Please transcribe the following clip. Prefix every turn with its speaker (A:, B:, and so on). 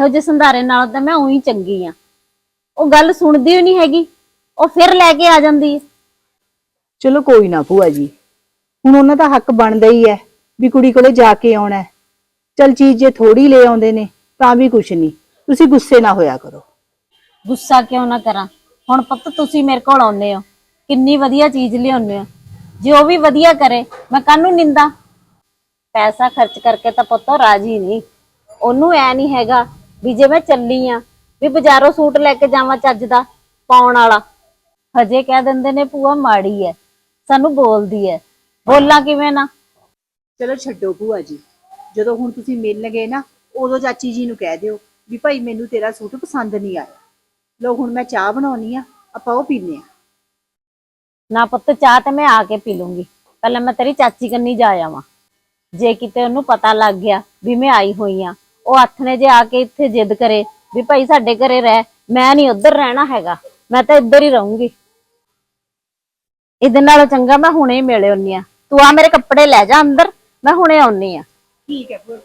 A: ਇਹੋ ਜਿਹੇ ਸੰਧਾਰੇ ਨਾਲੋਂ ਤਾਂ ਮੈਂ ਉਹੀ ਚੰਗੀ ਆ। ਉਹ ਗੱਲ ਸੁਣਦੀ ਹੀ ਨਹੀਂ ਹੈਗੀ ਉਹ ਫਿਰ ਲੈ ਕੇ ਆ ਜਾਂਦੀ। ਹੈ
B: ਚਲੋ ਕੋਈ ਨਾ ਭੂਆ ਜੀ ਹੁਣ ਉਹਨਾਂ ਦਾ ਹੱਕ ਬਣਦਾ ਹੀ ਹੈ ਵੀ ਕੁੜੀ ਕੋਲੇ ਜਾ ਕੇ ਆਉਣਾ ਹੈ। ਚਲ ਚੀਜ਼ ਜੇ ਥੋੜੀ ਲੈ ਆਉਂਦੇ ਨੇ ਤਾਂ ਵੀ ਕੁਛ ਨਹੀਂ। ਤੁਸੀਂ ਗੁੱਸੇ ਨਾ ਹੋਇਆ ਕਰੋ।
A: ਗੁੱਸਾ ਕਿਉਂ ਨਾ ਕਰਾਂ? ਹੁਣ ਪੁੱਤ ਤੁਸੀਂ ਮੇਰੇ ਕੋਲ ਆਉਂਦੇ ਹੋ ਕਿੰਨੀ ਵਧੀਆ ਚੀਜ਼ ਲਿਆਉਂਦੇ ਹੋ। ਜੇ ਉਹ ਵੀ ਵਧੀਆ ਕਰੇ ਮੈਂ ਕਾਹਨੂੰ ਨਿੰਦਾ? ਪੈਸਾ ਖਰਚ ਕਰਕੇ ਤਾਂ ਪੁੱਤ ਉਹ ਰਾਜੀ ਨਹੀਂ। ਉਹਨੂੰ ਐ ਨਹੀਂ ਹੈਗਾ ਵੀ ਜੇ ਮੈਂ ਚੱਲੀ ਆ ਵੀ ਬਾਜ਼ਾਰੋਂ ਸੂਟ ਲੈ ਕੇ ਜਾਵਾਂ ਚੱਜ ਦਾ ਪਾਉਣ ਵਾਲਾ। ਹਜੇ ਕਹਿ ਦਿੰਦੇ ਨੇ ਭੂਆ ਮਾੜੀ ਐ ਸਾਨੂੰ ਬੋਲਦੀ ਐ। ਬੋਲਾਂ ਕਿਵੇਂ ਨਾ?
B: ਚਲੋ ਛੱਡੋ ਭੂਆ ਜੀ ਜਦੋਂ ਹੁਣ ਤੁਸੀਂ ਮਿਲਣ ਗਏ ਨਾ ਉਦੋਂ ਚਾਚੀ ਜੀ ਨੂੰ ਕਹਿ ਦਿਓ ਵੀ ਭਾਈ ਮੈਨੂੰ ਤੇਰਾ ਸੂਟ ਪਸੰਦ ਨਹੀਂ ਆਇਆ। ਲੋ ਹੁਣ ਮੈਂ ਚਾਹ ਬਣਾਉਣੀ ਆ ਆਪਾਂ ਉਹ ਪੀਨੇ ਆ।
A: ਨਾ ਪੁੱਤ ਚਾਹ ਤੇ ਮੈਂ ਆ ਕੇ ਪੀ ਲੂੰਗੀ। ਪਹਿਲਾਂ ਮੈਂ ਤੇਰੀ ਚਾਚੀ ਕੰਨੀ ਜਾ ਆਵਾਂ। ਜੇ ਕਿਤੇ ਉਹਨੂੰ ਪਤਾ ਲੱਗ ਗਿਆ ਵੀ ਮੈਂ ਆਈ ਹੋਈ ਆ ਉਹ ਹੱਥ ਨੇ ਜੇ ਆ ਕੇ ਇੱਥੇ ਜਿੱਦ ਕਰੇ ਵੀ ਭਾਈ ਸਾਡੇ ਘਰੇ ਰਹਿ, ਮੈਂ ਨਹੀਂ ਉੱਧਰ ਰਹਿਣਾ ਹੈਗਾ, ਮੈਂ ਤਾਂ ਇੱਧਰ ਹੀ ਰਹੂੰਗੀ। ਇਹਦੇ ਨਾਲੋਂ ਚੰਗਾ ਮੈਂ ਹੁਣੇ ਹੀ ਮਿਲੇ ਹੁੰਨੀ ਆ ਤੂੰ ਆ ਮੇਰੇ ਕੱਪੜੇ ਲੈ ਜਾ ਅੰਦਰ, ਮੈਂ ਹੁਣੇ ਆਉਣੀ ਆ
B: ਠੀਕ ਹੈ ਭੂਆ